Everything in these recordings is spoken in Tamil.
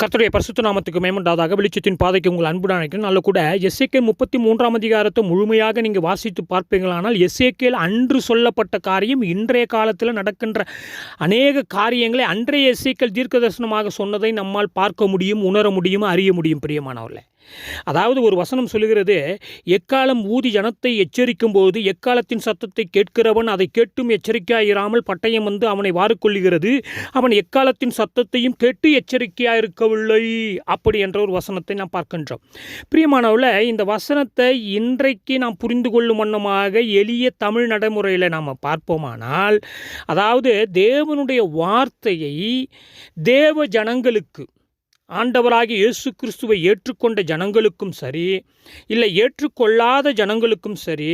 கர்த்தருடைய பரிசுத்த நாமத்துக்கு மேம்படாதாக வெளிச்சத்தின் பாதைக்கு உங்கள் அன்புடன் நினைக்கிறேன் நல்ல கூட எஸ்ஏகே முப்பத்தி மூன்றாம் அதிகாரத்தை முழுமையாக நீங்கள் வாசித்து பார்ப்பீங்களானால் எஸ்ஏகேல் அன்று சொல்லப்பட்ட காரியம் இன்றைய காலத்தில் நடக்கின்ற அநேக காரியங்களை அன்றைய இசைக்கள் தீர்க்க தரிசனமாக சொன்னதை நம்மால் பார்க்க முடியும் உணர முடியும் அறிய முடியும் பிரியமானவர்களே. அதாவது ஒரு வசனம் சொல்லுகிறது எக்காலம் ஊதி ஜனத்தை எச்சரிக்கும் போது எக்காலத்தின் சத்தத்தை கேட்கிறவன் அதை கேட்டும் எச்சரிக்கையாயிராமல் பட்டயம் வந்து அவனை வாருக்கொள்ளுகிறது அவன் எக்காலத்தின் சத்தத்தையும் கேட்டு எச்சரிக்கையாயிருக்கவில்லை. அப்படி என்ற ஒரு வசனத்தை நாம் பார்க்கின்றோம். பிரியமானவில் இந்த வசனத்தை இன்றைக்கு நாம் புரிந்து கொள்ளும் வண்ணமாக எளிய தமிழ் நடைமுறையில் நாம் பார்ப்போமானால் அதாவது தேவனுடைய வார்த்தையை தேவ ஜனங்களுக்கு ஆண்டவராகிய இயேசு கிறிஸ்துவை ஏற்றுக்கொண்ட ஜனங்களுக்கும் சரி இல்லை ஏற்றுக்கொள்ளாத ஜனங்களுக்கும் சரி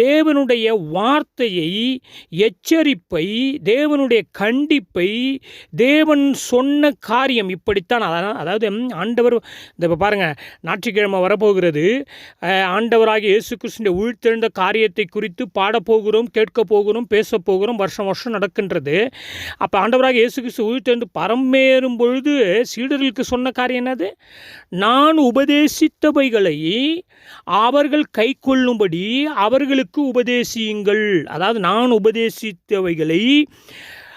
தேவனுடைய வார்த்தையை எச்சரிப்பை தேவனுடைய கண்டிப்பை தேவன் சொன்ன காரியம் இப்படித்தான். அதான் அதாவது ஆண்டவர் இந்த இப்போ பாருங்கள் ஞாயிற்றுக்கிழமை வரப்போகிறது. ஆண்டவராகி ஆண்டவராகிய இயேசு கிறிஸ்துடைய உழ்த்தெழுந்த காரியத்தை குறித்து பாடப்போகிறோம் கேட்க போகிறோம் பேச போகிறோம் வருஷம் வருஷம் நடக்கின்றது. அப்போ ஆண்டவராக இயேசு கிறிஸ்து உயிர்த்தெழுந்து பரம்பேறும் பொழுது சீடர்களுக்கு சொன்ன காரியம் என்னது? நான் உபதேசித்தவைகளை அவர்கள் கை கொள்ளும்படி அவர்களுக்கு உபதேசியுங்கள். அதாவது நான் உபதேசித்தவைகளை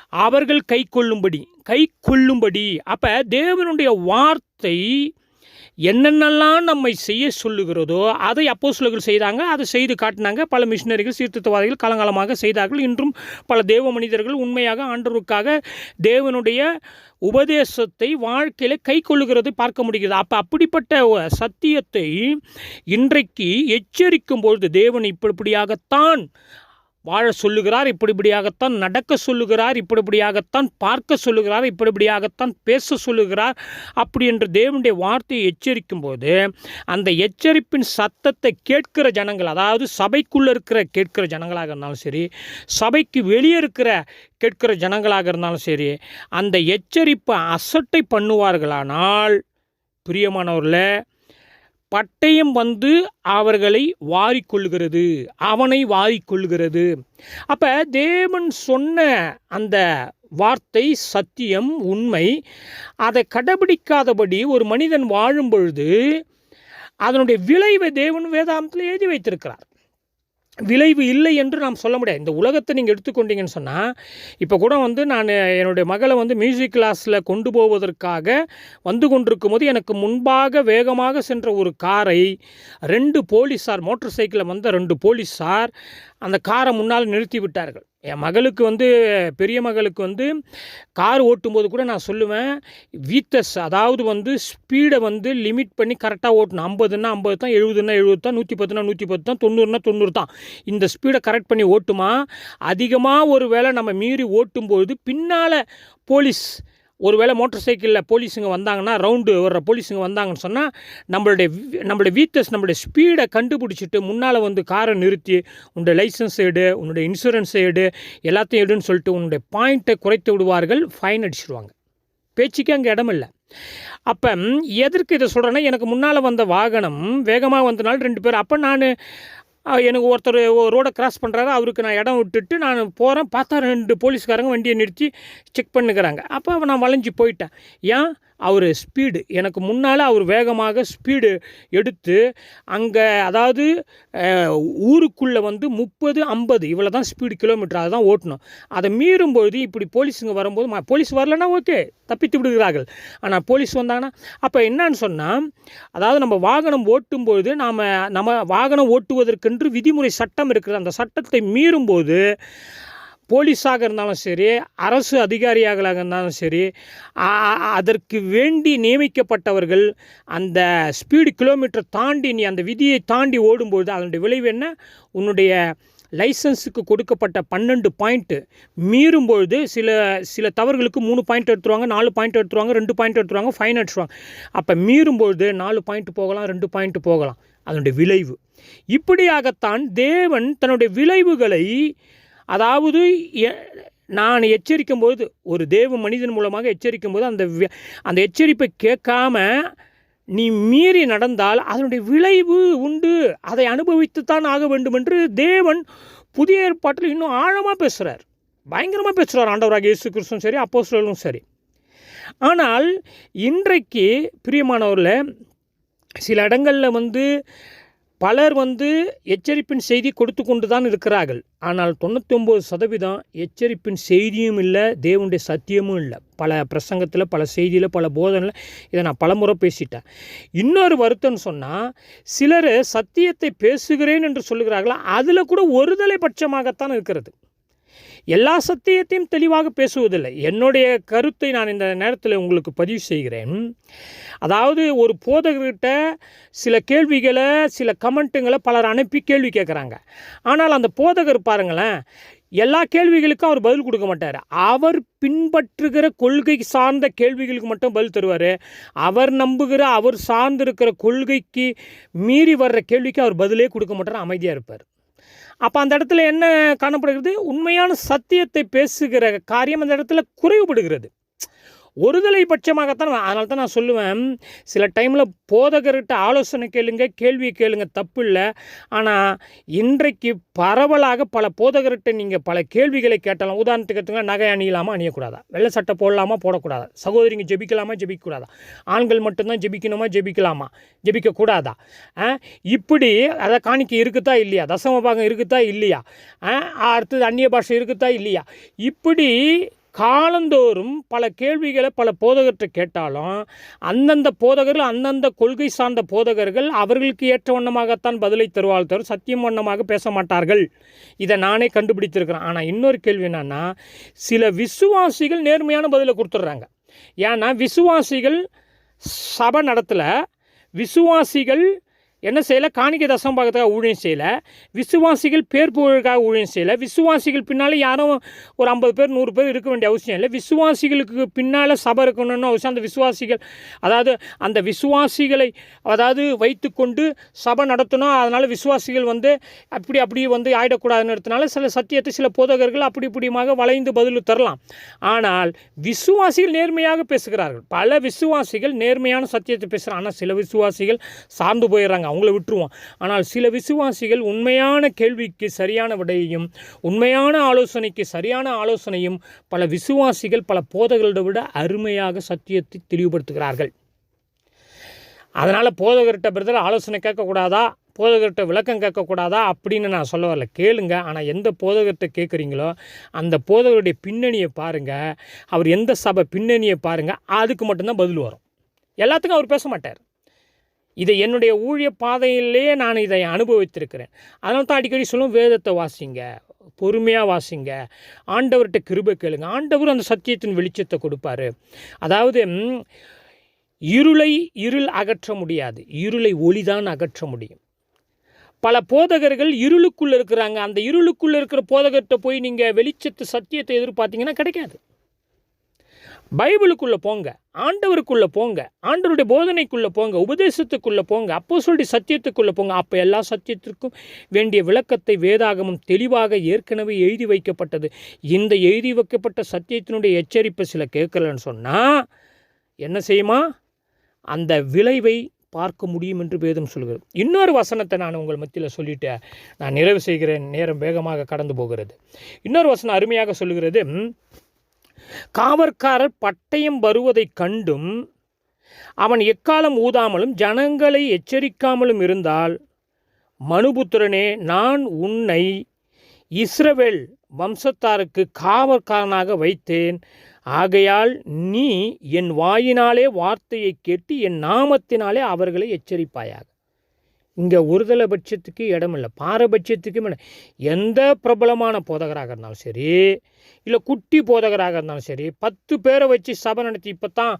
அவர்கள் கை கொள்ளும்படி கை கொள்ளும்படி அப்போ தேவனுடைய வார்த்தை என்னென்னலாம் நம்மை செய்ய சொல்லுகிறதோ அதை அப்போஸ்தலர்கள் செய்தாங்க அதை செய்து காட்டினாங்க. பல மிஷினரிகள் சீர்திருத்தவாதிகள் காலங்காலமாக செய்தார்கள். இன்றும் பல தேவ மனிதர்கள் உண்மையாக ஆண்டவருக்காக தேவனுடைய உபதேசத்தை வாழ்க்கையில் கை கொள்ளுகிறது பார்க்க முடிகிறது. அப்போ அப்படிப்பட்ட சத்தியத்தை இன்றைக்கு எச்சரிக்கும் பொழுது தேவன் இப்படிப்படியாகத்தான் வாழ சொல்லுகிறார் இப்படி இப்படியாகத்தான் நடக்க சொல்லுகிறார் இப்படி இப்படியாகத்தான் பார்க்க சொல்லுகிறார் இப்படி இப்படியாகத்தான் பேச சொல்லுகிறார். அப்படி என்று தேவனுடைய வார்த்தையை எச்சரிக்கும் போது அந்த எச்சரிப்பின் சத்தத்தை கேட்கிற ஜனங்கள் அதாவது சபைக்குள்ளே இருக்கிற கேட்கிற ஜனங்களாக இருந்தாலும் சரி சபைக்கு வெளியே இருக்கிற கேட்கிற ஜனங்களாக இருந்தாலும் சரி அந்த எச்சரிப்பை அசட்டை பண்ணுவார்களானால் பிரியமானவர்களை பட்டயம் வந்து அவர்களை வாரிக்கொள்கிறது அவனை வாரிக்கொள்கிறது. அப்போ தேவன் சொன்ன அந்த வார்த்தை சத்தியம் உண்மை. அதை கடைபிடிக்காதபடி ஒரு மனிதன் வாழும் பொழுது அதனுடைய விளைவை தேவன் வேதாந்தத்தில் எழுதி வைத்திருக்கிறார். விளைவு இல்லை என்று நாம் சொல்ல முடியாது. இந்த உலகத்தை நீங்கள் எடுத்துக்கொண்டீங்கன்னு சொன்னால் இப்போ கூட வந்து நான் என்னுடைய மகளை வந்து மியூசிக் கிளாஸில் கொண்டு போவதற்காக வந்து கொண்டிருக்கும் போது எனக்கு முன்பாக வேகமாக சென்ற ஒரு காரை ரெண்டு போலீஸார் மோட்டார் சைக்கிளில் வந்த ரெண்டு போலீஸார் அந்த காரை முன்னால் நிறுத்தி விட்டார்கள். என் மகளுக்கு வந்து பெரிய மகளுக்கு வந்து கார் ஓட்டும்போது கூட நான் சொல்லுவேன் வீத்தஸ் அதாவது வந்து ஸ்பீடை வந்து லிமிட் பண்ணி கரெக்டாக ஓட்டணும். ஐம்பதுன்னா ஐம்பது தான் எழுபதுன்னா எழுபது தான் நூற்றி பத்துனா நூற்றி பத்து தான் தொண்ணூறுனா தொண்ணூறு தான். இந்த ஸ்பீடை கரெக்ட் பண்ணி ஓட்டுமா? அதிகமாக ஒரு வேளை நம்ம மீறி ஓட்டும்பொழுது பின்னால் போலீஸ் ஒருவேளை மோட்டர் சைக்கிளில் போலீஸுங்க வந்தாங்கன்னா ரவுண்டு வர்ற போலீஸுங்க வந்தாங்கன்னு சொன்னால் நம்மளுடைய நம்மளுடைய வீத்தஸ் நம்மளுடைய ஸ்பீடை கண்டுபிடிச்சிட்டு முன்னால் வந்து காரை நிறுத்தி உன்னுடைய லைசன்ஸ் எடு உன்னுடைய இன்சூரன்ஸ் எடு எல்லாத்தையும் எடுன்னு சொல்லிட்டு உன்னுடைய பாயிண்ட்டை குறைத்து விடுவார்கள் ஃபைன் அடிச்சிடுவாங்க பேச்சுக்கே அங்கே இடமில்லை அப்போ எதற்கு இதை சொல்கிறேன்னா எனக்கு முன்னால் வந்த வாகனம் வேகமாக வந்தனால ரெண்டு பேர் அப்போ நான் எனக்கு ஒருத்தர் ரோடை கிராஸ் பண்ணுறாரு அவருக்கு நான் இடம் விட்டுட்டு நான் போகிறேன் பார்த்தா ரெண்டு போலீஸ்காரங்க வண்டியை நிறுத்தி செக் பண்ணுக்கிறாங்க அப்போ நான் வளைஞ்சி போயிட்டேன். ஏன்? அவர் ஸ்பீடு எனக்கு முன்னால் அவர் வேகமாக ஸ்பீடு எடுத்து அங்கே அதாவது ஊருக்குள்ளே வந்து முப்பது ஐம்பது இவ்வளோ தான் ஸ்பீடு கிலோமீட்டர் அதை தான் ஓட்டணும். அதை மீறும்பொழுது இப்படி போலீஸுங்க வரும்போது போலீஸ் வரலன்னா ஓகே தப்பித்து விடுகிறார்கள். ஆனால் போலீஸ் வந்தாங்கன்னா அப்போ என்னன்னு சொன்னால் அதாவது நம்ம வாகனம் ஓட்டும்பொழுது நாம் நம்ம வாகனம் ஓட்டுவதற்கென்று விதிமுறை சட்டம் இருக்கிறது. அந்த சட்டத்தை மீறும்போது போலீஸாக இருந்தாலும் சரி அரசு அதிகாரியாக இருந்தாலும் சரி அதற்கு வேண்டி நியமிக்கப்பட்டவர்கள் அந்த ஸ்பீடு கிலோமீட்டர் தாண்டி நீ அந்த விதியை தாண்டி ஓடும்பொழுது அதனுடைய விளைவு என்ன? உன்னுடைய லைசன்ஸுக்கு கொடுக்கப்பட்ட பன்னெண்டு பாயிண்ட்டு மீறும்பொழுது சில சில தவறுகளுக்கு மூணு பாயிண்ட் எடுத்துருவாங்க நாலு பாயிண்ட் எடுத்துருவாங்க ரெண்டு பாயிண்ட் எடுத்துருவாங்க ஃபைன் எடுத்துருவாங்க. அப்போ மீறும்பொழுது நாலு பாயிண்ட் போகலாம் ரெண்டு பாயிண்ட் போகலாம். அதனுடைய விளைவு. இப்படியாகத்தான் தேவன் தன்னுடைய விளைவுகளை அதாவது எ- நான் எச்சரிக்கும் போது ஒரு தேவ மனிதன் மூலமாக எச்சரிக்கும் போது அந்த அந்த எச்சரிப்பை கேட்காம நீ மீறி நடந்தால் அதனுடைய விளைவு உண்டு. அதை அனுபவித்துத்தான் ஆக வேண்டும் என்று தேவன் புதிய ஏற்பாட்டில் இன்னும் ஆழமாக பேசுகிறார் பயங்கரமாக பேசுகிறார் ஆண்டவராக இயேசு கிறிஸ்துவும் சரி சொல்லலும் சரி. ஆனால் இன்றைக்கு பிரியமானவரில் சில இடங்களில் வந்து பலர் வந்து எச்சரிப்பின் செய்தி கொடுத்து கொண்டு தான் இருக்கிறார்கள். ஆனால் தொண்ணூற்றி ஒம்பது சதவீதம் எச்சரிப்பின் செய்தியும் இல்லை தேவனுடைய சத்தியமும் இல்லை. பல பிரசங்கத்தில் பல செய்தியில் பல போதனையில் இதை நான் பலமுறை பேசிட்டேன். இன்னொரு வருத்தம்னு சொன்னால் சிலர் சத்தியத்தை பேசுகிறேன் என்று சொல்லுகிறார்களா? அதில் கூட ஒருதலை பட்சமாகத்தான் இருக்கிறது. எல்லா சத்தியத்தையும் தெளிவாக பேசுவதில்லை. என்னுடைய கருத்தை நான் இந்த நேரத்தில் உங்களுக்கு பதிவு செய்கிறேன். அதாவது ஒரு போதகர்கிட்ட சில கேள்விகளை சில கமெண்ட்டுங்களை பலர் அனுப்பி கேள்வி கேட்குறாங்க. ஆனால் அந்த போதகர் பாருங்களேன் எல்லா கேள்விகளுக்கும் அவர் பதில் கொடுக்க மாட்டார். அவர் பின்பற்றுகிற கொள்கை சார்ந்த கேள்விகளுக்கு மட்டும் பதில் தருவார். அவர் நம்புகிற அவர் சார்ந்திருக்கிற கொள்கைக்கு மீறி வர்ற கேள்விக்கு அவர் பதிலே கொடுக்க மாட்டார் அமைதியாக இருப்பார். அப்போ அந்த இடத்துல என்ன காணப்படுகிறது? உண்மையான சத்தியத்தை பேசுகிற காரியம் அந்த இடத்துல குறைவுபடுகிறது. ஒருதலை பட்சமாகத்தான் அதனால தான் நான் சொல்லுவேன். சில டைமில் போதகர்கிட்ட ஆலோசனை கேளுங்க கேள்வி கேளுங்க தப்பு இல்லை. ஆனால் இன்றைக்கு பரவலாக பல போதகர்கிட்ட நீங்கள் பல கேள்விகளை கேட்டலாம் உதாரணத்துக்கு எடுத்துங்க நகை அணியலாமா அணியக்கூடாதா? வெள்ளை சட்டை போடலாமா போடக்கூடாதா? சகோதரிங்க ஜெபிக்கலாமா ஜெபிக்கக்கூடாதா? ஆண்கள் மட்டும்தான் ஜெபிக்கணுமா ஜெபிக்கலாமா? ஜெபிக்கக்கூடாதா? ஆ, இப்படி அதை காணிக்க இருக்குதா இல்லையா? தசம பாகம் இருக்குதா இல்லையா? ஆ, அடுத்தது அந்நிய பாஷை இருக்குதா இல்லையா? இப்படி காலந்தோறும் பல கேள்விகளை பல போதகர்கிட்ட கேட்டாலும் அந்தந்த போதகர்கள் அந்தந்த கொள்கை சார்ந்த போதகர்கள் அவர்களுக்கு ஏற்ற வண்ணமாகத்தான் பதிலை தருவாள் தவிர சத்தியம் வண்ணமாக பேச மாட்டார்கள். இதை நானே கண்டுபிடித்திருக்கிறேன். ஆனால் இன்னொரு கேள்வி என்னன்னா சில விசுவாசிகள் நேர்மையான பதிலை கொடுத்துட்றாங்க. ஏன்னா விசுவாசிகள் சபை நடத்தலை விசுவாசிகள் என்ன செய்யலை? காணிக்கை தசம் பாகத்துக்காக ஊழியம் செய்யலை. விசுவாசிகள் பேர் புகழுக்காக ஊழியம் செய்யலை. விசுவாசிகள் பின்னால் யாரும் ஒரு ஐம்பது பேர் நூறு பேர் இருக்க வேண்டிய அவசியம் இல்லை. விசுவாசிகளுக்கு பின்னால் சபை இருக்கணும்னு அவசியம். அந்த விசுவாசிகள் அதாவது அந்த விசுவாசிகளை அதாவது வைத்துக்கொண்டு சபை நடத்தணும். அதனால் விசுவாசிகள் வந்து அப்படி அப்படி வந்து ஆயிடக்கூடாதுன்றதுனால சில சத்தியத்தை சில போதகர்கள் அப்படி இப்படியுமாக வளைந்து பதில் தரலாம். ஆனால் விசுவாசிகள் நேர்மையாக பேசுகிறார்கள். பல விசுவாசிகள் நேர்மையான சத்தியத்தை பேசுகிறாங்க. ஆனால் சில விசுவாசிகள் சார்ந்து போயிடுறாங்க. அவங்கள விட்டுருவோம் ஆனால் சில விசுவாசிகள் உண்மையான கேள்விக்கு சரியான விடையையும் உண்மையான ஆலோசனைக்கு சரியான ஆலோசனையும் பல விசுவாசிகள் பல போதகர்களை விட அருமையாக சத்தியத்தை தெளிவுபடுத்துகிறார்கள். அதனால் போதகர்கிட்ட பிரதர் ஆலோசனை கேட்கக்கூடாதா? போதகர்கிட்ட விளக்கம் கேட்கக்கூடாதா? அப்படின்னு நான் சொல்ல வரல. கேளுங்க. ஆனால் எந்த போதகர்கிட்ட கேட்குறீங்களோ அந்த போதகருடைய பின்னணியை பாருங்கள் அவர் எந்த சபை பின்னணியை பாருங்கள் அதுக்கு மட்டும்தான் பதில் வரும். எல்லாத்துக்கும் அவர் பேச மாட்டார். இதை என்னுடைய ஊழிய பாதையிலேயே நான் இதை அனுபவித்திருக்கிறேன். அதனால தான் அடிக்கடி சொல்லும் வேதத்தை வாசிங்க பொறுமையாக வாசிங்க ஆண்டவர்கிட்ட கிருபை கேளுங்க. ஆண்டவர் அந்த சத்தியத்தின் வெளிச்சத்தை கொடுப்பாரு. அதாவது இருளை இருள் அகற்ற முடியாது. இருளை ஒளிதான் அகற்ற முடியும். பல போதகர்கள் இருளுக்குள்ளே இருக்கிறாங்க. அந்த இருளுக்குள்ளே இருக்கிற போதகர்கிட்ட போய் நீங்கள் வெளிச்சத்து சத்தியத்தை எதிர்பார்த்தீங்கன்னா கிடைக்காது. பைபிளுக்குள்ளே போங்க ஆண்டவருக்குள்ளே போங்க ஆண்டவருடைய போதனைக்குள்ளே போங்க உபதேசத்துக்குள்ளே போங்க அப்போ சொல்லி சத்தியத்துக்குள்ளே போங்க. அப்போ எல்லா சத்தியத்திற்கும் வேண்டிய விளக்கத்தை வேதாகமும் தெளிவாக ஏற்கனவே எழுதி வைக்கப்பட்டது. இந்த எழுதி வைக்கப்பட்ட சத்தியத்தினுடைய எச்சரிப்பை சில கேட்கலன்னு சொன்னால் என்ன செய்யுமா? அந்த விளைவை பார்க்க முடியும் என்று வேதம் சொல்கிறது. இன்னொரு வசனத்தை நான் உங்கள் மத்தியில் சொல்லிட்டு நான் நிறைவு செய்கிறேன். நேரம் வேகமாக கடந்து போகிறது. இன்னொரு வசனம் அருமையாக சொல்லுகிறது. காவற்காரர் பட்டயம் வருவதைக் கண்டும் அவன் எக்காலம் ஊதாமலும் ஜனங்களை எச்சரிக்காமலும் இருந்தால் மனுபுத்திரனே நான் உன்னை இஸ்ரவேல் வம்சத்தாருக்கு காவற்காரனாக வைத்தேன். ஆகையால் நீ என் வாயினாலே வார்த்தையை கேட்டு என் நாமத்தினாலே அவர்களை எச்சரிப்பாயாக. இங்கே ஒருதலை பட்சத்துக்கு இடம் இல்லை பாரபட்சத்துக்கும் இடம். எந்த பிரபலமான போதகராக இருந்தாலும் சரி இல்லை குட்டி போதகராக இருந்தாலும் சரி பத்து பேரை வச்சு சபை நடத்தி இப்போ தான்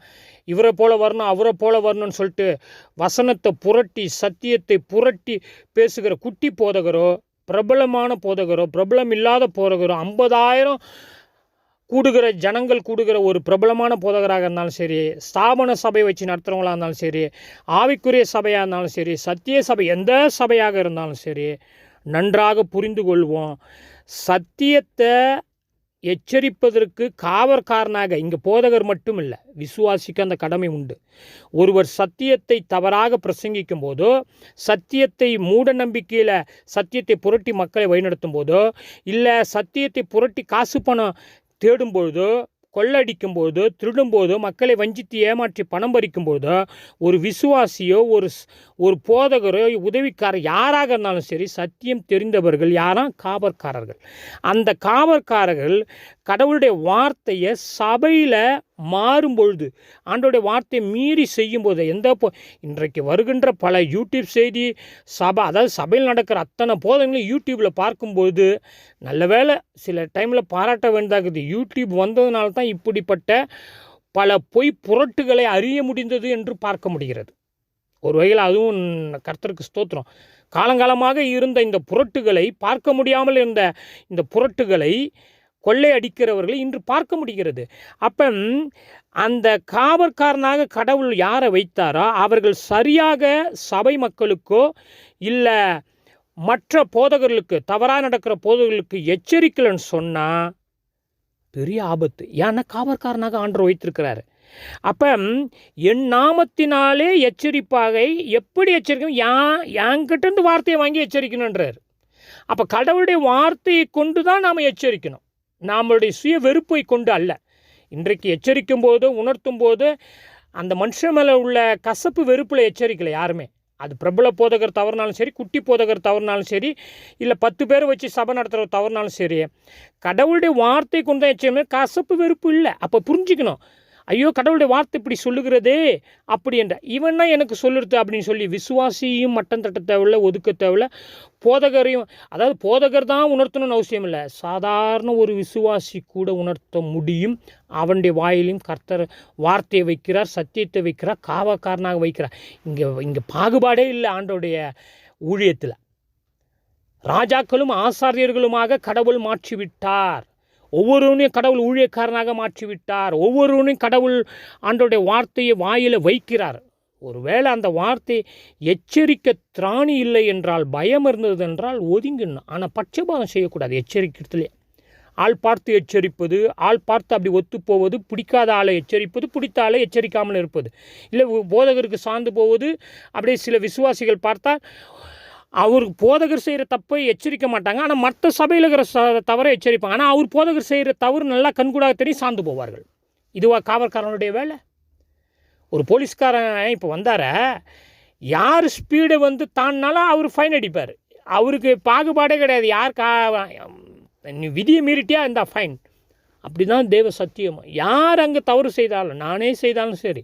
இவரை போல வரணும் அவரை போல வரணும்னு சொல்லிட்டு வசனத்தை புரட்டி சத்தியத்தை புரட்டி பேசுகிற குட்டி போதகரோ பிரபலமான போதகரோ பிரபலம் இல்லாத போதகரோ ஐம்பதாயிரம் கூடுகிற ஜனங்கள் கூடுகிற ஒரு பிரபலமான போதகராக இருந்தாலும் சரி ஸ்தாபன சபை வச்சு நடத்துகிறவங்களாக இருந்தாலும் சரி ஆவிக்குரிய சபையாக இருந்தாலும் சரி சத்திய சபை எந்த சபையாக இருந்தாலும் சரி நன்றாக புரிந்து கொள்வோம். சத்தியத்தை எச்சரிப்பதற்கு காவற்காரனாக இங்கே போதகர் மட்டும் இல்லை விசுவாசிக்கு அந்த கடமை உண்டு. ஒருவர் சத்தியத்தை தவறாக பிரசங்கிக்கும் போதோ சத்தியத்தை மூட நம்பிக்கையில் சத்தியத்தை புரட்டி மக்களை வழிநடத்தும் போதோ இல்லை சத்தியத்தை புரட்டி காசு பணம் தேடும் பொழுதோ கொள்ளடிக்கும் மக்களை வஞ்சித்து ஏமாற்றி பணம் பறிக்கும் போதோ ஒரு விசுவாசியோ ஒரு ஸ்- ஒரு போதகரோ உதவிக்காரர் யாராக இருந்தாலும் சரி சத்தியம் தெரிந்தவர்கள் யாரா? காவற்காரர்கள். அந்த காவற்காரர்கள் கடவுளுடைய வார்த்தையை சபையில் மாறும் பொழுது ஆண்டோடைய வார்த்தையை மீறி செய்யும்போது எந்த போ இன்றைக்கு வருகின்ற பல யூடியூப் செய்தி சபை அதாவது சபையில் நடக்கிற அத்தனை போதங்களையும் யூடியூப்பில் பார்க்கும்போது நல்ல வேளை சில டைமில் பாராட்ட வேண்டியதாகுது. யூடியூப் வந்ததுனால தான் இப்படிப்பட்ட பல பொய் புரட்டுகளை அறிய முடிந்தது என்று பார்க்க முடிகிறது. ஒரு வகையில் அதுவும் கர்த்தருக்கு ஸ்தோத்திரம். காலங்காலமாக இருந்த இந்த புரட்டுகளை பார்க்க முடியாமல் இருந்த இந்த புரட்டுகளை கொள்ளை அடிக்கிறவர்களை இன்று பார்க்க முடிகிறது. அப்போ அந்த காவற்காரனாக கடவுள் யாரை வைத்தாரோ? அவர்கள் சரியாக சபை மக்களுக்கோ இல்லை மற்ற போதகர்களுக்கு தவறாக நடக்கிற போதகர்களுக்கு எச்சரிக்கலைன்னு சொன்னால் பெரிய ஆபத்து. ஏன்னா காவற்காரனாக ஆண்டர் வைத்திருக்கிறாரு. அப்போ என் நாமத்தினாலே எச்சரிப்பாக எப்படி எச்சரிக்கணும்? யான் என்கிட்டேருந்து வார்த்தையை வாங்கி எச்சரிக்கணுன்றார் அப்போ கடவுளுடைய வார்த்தையை கொண்டு தான் நாம் எச்சரிக்கணும். நம்மளுடைய சுய வெறுப்பை கொண்டு அல்ல. இன்றைக்கு எச்சரிக்கும் போது உணர்த்தும் போது அந்த மனுஷன் மேலே உள்ள கசப்பு வெறுப்பில் எச்சரிக்கலை யாருமே. அது பிரபல போதகர் தவறுனாலும் சரி குட்டி போதகர் தவறுனாலும் சரி இல்லை பத்து பேர் வச்சு சபை நடத்துகிற தவறுனாலும் சரி கடவுளுடைய வார்த்தை கொண்டு தான் எச்சரிக்கணும் கசப்பு வெறுப்பு இல்லை. அப்போ புரிஞ்சுக்கணும். ஐயோ கடவுளுடைய வார்த்தை இப்படி சொல்லுகிறதே அப்படி என்ற. இவன்னா எனக்கு சொல்லுறது அப்படின்னு சொல்லி விசுவாசியும் மட்டம் தட்ட தேவையில்ல ஒதுக்க தேவையில்ல. போதகரையும் அதாவது போதகர் தான் உணர்த்தணும்னு அவசியம் இல்லை. சாதாரண ஒரு விசுவாசி கூட உணர்த்த முடியும். அவனுடைய வாயிலையும் கர்த்தர் வார்த்தையை வைக்கிறார் சத்தியத்தை வைக்கிறார் காவக்காரனாக வைக்கிறார். இங்கே இங்கே பாகுபாடே இல்லை ஆண்டோடைய ஊழியத்தில். ராஜாக்களும் ஆசாரியர்களுமாக கடவுள் மாற்றிவிட்டார். ஒவ்வொருவனையும் கடவுள் ஊழியக்காரனாக மாற்றிவிட்டார். ஒவ்வொருவனையும் கடவுள் ஆண்டோடைய வார்த்தையை வாயில் வைக்கிறார். ஒருவேளை அந்த வார்த்தை எச்சரிக்க திராணி இல்லை என்றால் பயம் இருந்தது என்றால் ஒதுங்கிடணும் ஆனால் பட்சபாதம் செய்யக்கூடாது எச்சரிக்கிறதுலே. ஆள் பார்த்து எச்சரிப்பது ஆள் பார்த்து அப்படி ஒத்துப்போவது பிடிக்காத ஆளை எச்சரிப்பது பிடித்த ஆளை எச்சரிக்காமல் இருப்பது. இல்லை போதகருக்கு சார்ந்து போவது அப்படியே சில விசுவாசிகள் பார்த்தால் அவருக்கு போதகர் செய்கிற தப்பை எச்சரிக்க மாட்டாங்க. ஆனால் மற்ற சபையில் இருக்கிற ச தவறை எச்சரிப்பாங்க. ஆனால் அவர் போதகர் செய்கிற தவறு நல்லா கண்கூடாக தெரியும் சார்ந்து போவார்கள். இதுவா காவல்காரனுடைய வேலை? ஒரு போலீஸ்காரன் இப்போ வந்தார? யார் ஸ்பீடை வந்து தாண்டினாலும் அவர் ஃபைன் அடிப்பார். அவருக்கு பாகுபாடே கிடையாது. யார் கா நீ விதியை மீறிட்டியா? இந்த ஃபைன் அப்படி தான் தேவ சத்தியம். யார் அங்கே தவறு செய்தாலும் நானே செய்தாலும் சரி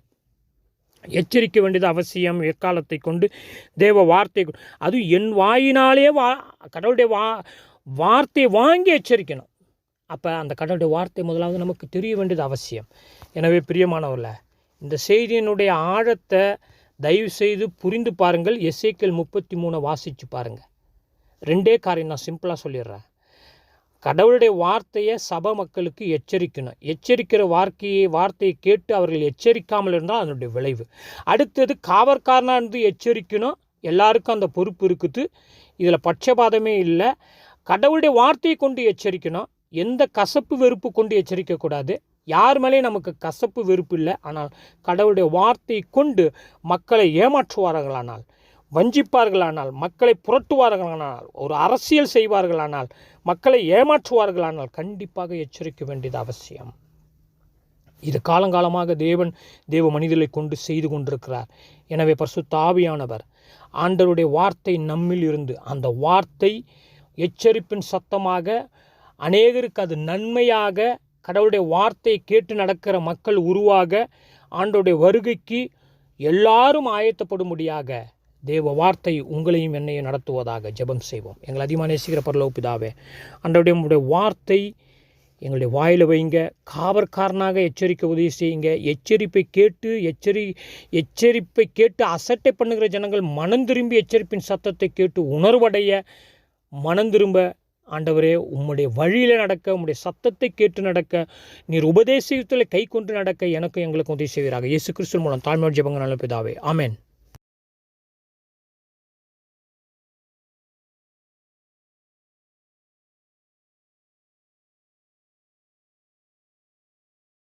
எச்சரிக்க வேண்டியது அவசியம் எக்காலத்தை கொண்டு தேவ வார்த்தை அது என் வாயினாலே வா கடவுளுடைய வா வார்த்தையை வாங்கி எச்சரிக்கணும். அப்போ அந்த கடவுளுடைய வார்த்தை முதலாவது நமக்கு தெரிய வேண்டியது அவசியம். எனவே பிரியமானவர்கள இந்த செய்தியினுடைய ஆழத்தை தயவு செய்து புரிந்து பாருங்கள். எஸ்ஏக்கள் முப்பத்தி மூணை வாசித்து பாருங்கள் ரெண்டே காரியம் நான் சிம்பிளாக சொல்லிடுறேன். கடவுளுடைய வார்த்தையை சபை மக்களுக்கு எச்சரிக்கணும். எச்சரிக்கிற வார்த்தையை வார்த்தையை கேட்டு அவர்கள் எச்சரிக்காமல் இருந்தால் அதனுடைய விளைவு. அடுத்தது காவற்காரனாக இருந்து எச்சரிக்கணும். எல்லாருக்கும் அந்த பொறுப்பு இருக்குது. இதில் பட்சபாதமே இல்லை. கடவுளுடைய வார்த்தையை கொண்டு எச்சரிக்கணும். எந்த கசப்பு வெறுப்பு கொண்டு எச்சரிக்கக்கூடாது. யார் மேலேயும் நமக்கு கசப்பு வெறுப்பு இல்லை. ஆனால் கடவுளுடைய வார்த்தையை கொண்டு மக்களை ஏமாற்றுவார்களானால் வஞ்சிப்பார்களானால் மக்களை புரட்டுவார்களானால் ஒரு அரசியல் செய்வார்களானால் மக்களை ஏமாற்றுவார்களானால் கண்டிப்பாக எச்சரிக்க வேண்டியது அவசியம். இது காலங்காலமாக தேவன் தேவ மனிதர்களை கொண்டு செய்து கொண்டிருக்கிறார். எனவே பரிசுத்த ஆவியானவர் ஆண்டவருடைய வார்த்தை நம்மில் இருந்து அந்த வார்த்தை எச்சரிப்பின் சத்தமாக அநேகருக்கு அது நன்மையாக கடவுளுடைய வார்த்தையை கேட்டு நடக்கிற மக்கள் உருவாக ஆண்டோடைய வருகைக்கு எல்லாரும் ஆயத்தப்படும்படியாக தேவ வார்த்தை உங்களையும் என்னையும் நடத்துவதாக ஜெபம் செய்வோம். எங்களை அதிகமாக நேசிக்கிற பரலோ பிதாவே அன்றைய உங்களுடைய வார்த்தை எங்களுடைய வாயில் வைங்க. காவற்காரனாக எச்சரிக்க உதவி செய்யுங்க. எச்சரிப்பை கேட்டு எச்சரி எச்சரிப்பை கேட்டு அசட்டை பண்ணுகிற ஜனங்கள் மனம் திரும்பி எச்சரிப்பின் சத்தத்தை கேட்டு உணர்வடைய மனம் திரும்ப ஆண்டவரே உம்முடைய வழியில் நடக்க உம்முடைய சத்தத்தை கேட்டு நடக்க நீர் உபதேசத்தில் கை கொண்டு நடக்க எனக்கும் எங்களுக்கும் உதவி செய்வீராக. இயேசு கிறிஸ்து மூலம் தாழ்மையோடு ஜெபங்க நல்ல பிதாவே. ஆமேன்.